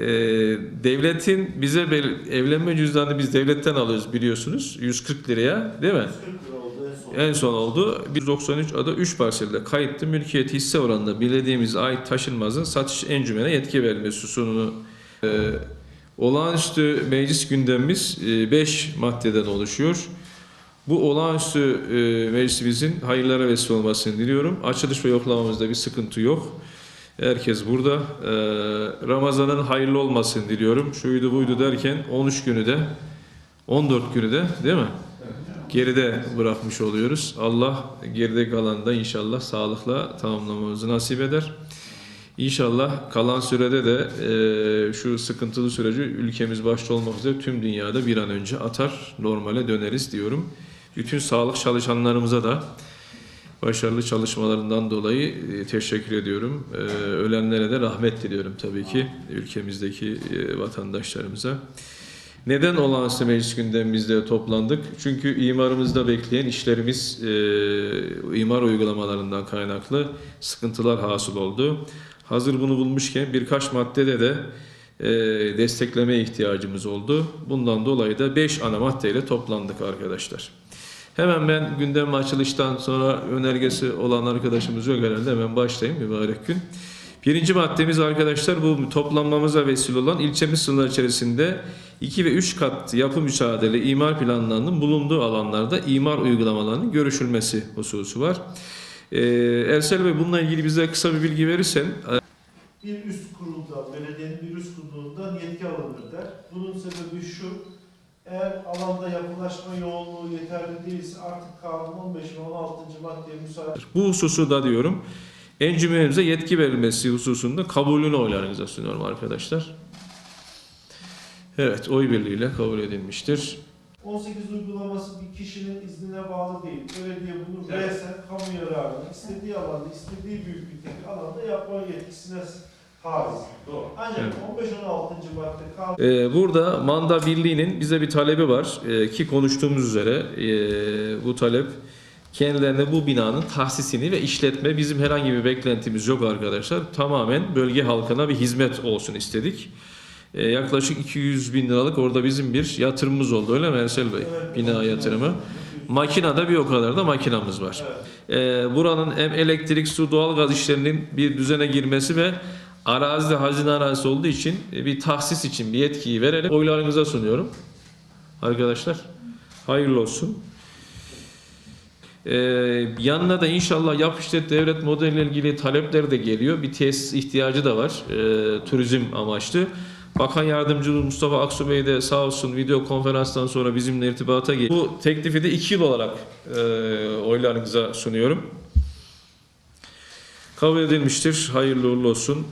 Ee, devletin bize bel- evlenme cüzdanını biz devletten alıyoruz biliyorsunuz. 140 liraya değil mi? 40 lira oldu en son. En son oldu. 193 ada 3 parselde kayıtlı mülkiyet hisse oranında belediyeimiz ait taşınmazın satış encümene yetki verilmesi hususunu e, olağanüstü meclis gündemimiz 5 maddeden oluşuyor. Bu olağanüstü e, meclisimizin hayırlara vesile olmasını diliyorum. Açılış ve yoklamamızda bir sıkıntı yok. Herkes burada. E, Ramazan'ın hayırlı olmasını diliyorum. Şuydu buydu derken 13 günü de 14 günü de değil mi? geride bırakmış oluyoruz. Allah geride kalan da inşallah sağlıkla tamamlamamızı nasip eder. İnşallah kalan sürede de e, şu sıkıntılı süreci ülkemiz başta olmak üzere tüm dünyada bir an önce atar, normale döneriz diyorum. Bütün sağlık çalışanlarımıza da başarılı çalışmalarından dolayı e, teşekkür ediyorum. E, ölenlere de rahmet diliyorum tabii ki ülkemizdeki e, vatandaşlarımıza. Neden olağanüstü meclis gündemimizde toplandık? Çünkü imarımızda bekleyen işlerimiz e, imar uygulamalarından kaynaklı sıkıntılar hasıl oldu. Hazır bunu bulmuşken birkaç maddede de e, desteklemeye ihtiyacımız oldu. Bundan dolayı da 5 ana maddeyle toplandık arkadaşlar. Hemen ben gündem açılıştan sonra önergesi olan arkadaşımız yok herhalde hemen başlayayım mübarek gün. Birinci maddemiz arkadaşlar bu toplanmamıza vesile olan ilçemiz sınırları içerisinde 2 ve 3 kat yapı müsaadele imar planlarının bulunduğu alanlarda imar uygulamalarının görüşülmesi hususu var. Ee, Ersel Bey bununla ilgili bize kısa bir bilgi verirsen. Bir üst kuruldan, belediyenin bir üst kurulundan yetki alınır der. Bunun sebebi şu, eğer alanda yapılaşma yoğunluğu yeterli değilse artık kanun 15 ve 16. maddeye müsaade Bu hususu da diyorum encümenimize yetki verilmesi hususunda kabulünü oylarınıza sunuyorum arkadaşlar. Evet oy birliğiyle kabul edilmiştir. 18 uygulaması bir kişinin iznine bağlı değil. Belediye bunu Evet. resen kamu yararına istediği alanda, istediği büyüklükteki alanda yapma yetkisine haiz. Ancak Evet. 15-16. madde kanun Ee, burada Manda Birliği'nin bize bir talebi var Ee, ki konuştuğumuz üzere ee, bu talep kendilerine bu binanın tahsisini ve işletme bizim herhangi bir beklentimiz yok arkadaşlar. Tamamen bölge halkına bir hizmet olsun istedik. Ee, yaklaşık 200 bin liralık orada bizim bir yatırımımız oldu öyle mi Ersel Bey? Evet, Bina yatırımı. Makinada bir o kadar da makinamız var. Evet. Ee, buranın hem elektrik, su, doğalgaz işlerinin bir düzene girmesi ve arazide hazine arazisi olduğu için e, bir tahsis için bir yetkiyi verelim. Oylarınıza sunuyorum. Arkadaşlar hayırlı olsun. Ee, yanına da inşallah yap işlet devlet modeliyle ilgili talepler de geliyor. Bir tesis ihtiyacı da var. Ee, turizm amaçlı. Bakan Yardımcımız Mustafa Aksu Bey de sağ olsun video konferanstan sonra bizimle irtibata geçti. Bu teklifi de 2 yıl olarak e, oylarınıza sunuyorum. Kabul edilmiştir. Hayırlı uğurlu olsun.